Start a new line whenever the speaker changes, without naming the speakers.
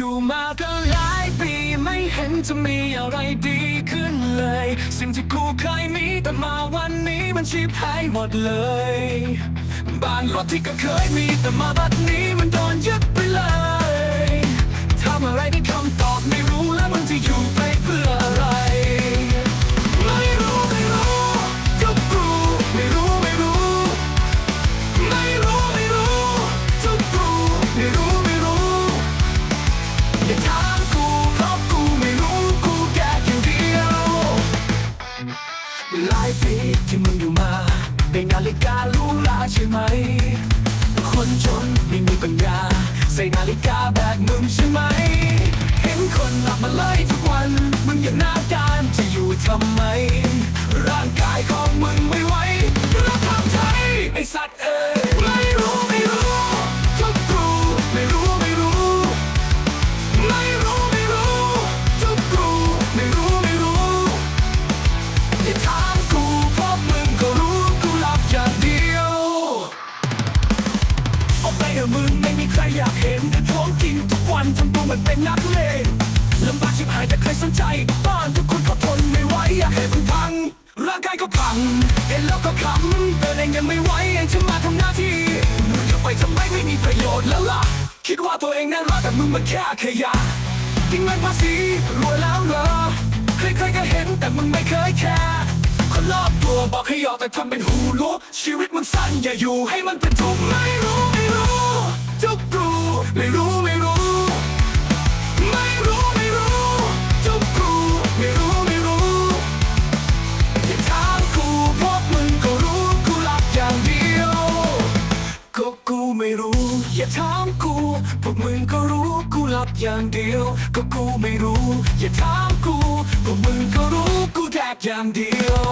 หลายปีไม่เห็นจะมีอะไรดีขึ้นเลย สิ่งที่กูเคยมีแต่มาวันนี้มันชีพหายหมดเลย บ้านรถที่ก็เคยมีแต่มาบัดนี้มันโดนยึดไป ได้นาฬิกาหรูหราใช่ไหม คนจนไม่มีปัญญา ใส่นาฬิกา ออกไปเถอะมึงไม่มีใครอยากเห็นท้องกินทุกวันทำตัวเหมือนเป็นนักเลงลำบากชิบหายแต่ใครสนใจ บ้านทุกคนเขาทนไม่ไหวอยากให้มึงพัง ร่างกายก็พังเห็นแล้วก็ขำเดินเองยังไม่ไหวยังจะมาทำหน้าที่มึงจะไปทำไมไม่มีประโยชน์แล้วล่ะ คิดว่าตัวเองน่ารักแต่มึงมันแค่ขยะกินเงินภาษีรวยแล้วเหรอใครๆก็เห็นแต่มึงไม่เคยแคร์คนรอบตัวบอกให้ยอมแต่ทำเป็นหูรู้ชีวิตมึงสั้นอย่าอยู่ให้มันเป็นทุกข์ไม่รู้ ไม่รู้ไม่รู้ ไม่รู้ไม่รู้ทุกกูไม่รู้ไม่รู้อย่าถามกูเพราะมึงก็รู้กูหลับอย่างเดียวก็กูไม่รู้ อย่าถามกูพวกมึงก็รู้กูหลับอย่างเดียว ก็กูไม่รู้ อย่าถามกูพวกมึงก็รู้กูแดกอย่างเดียว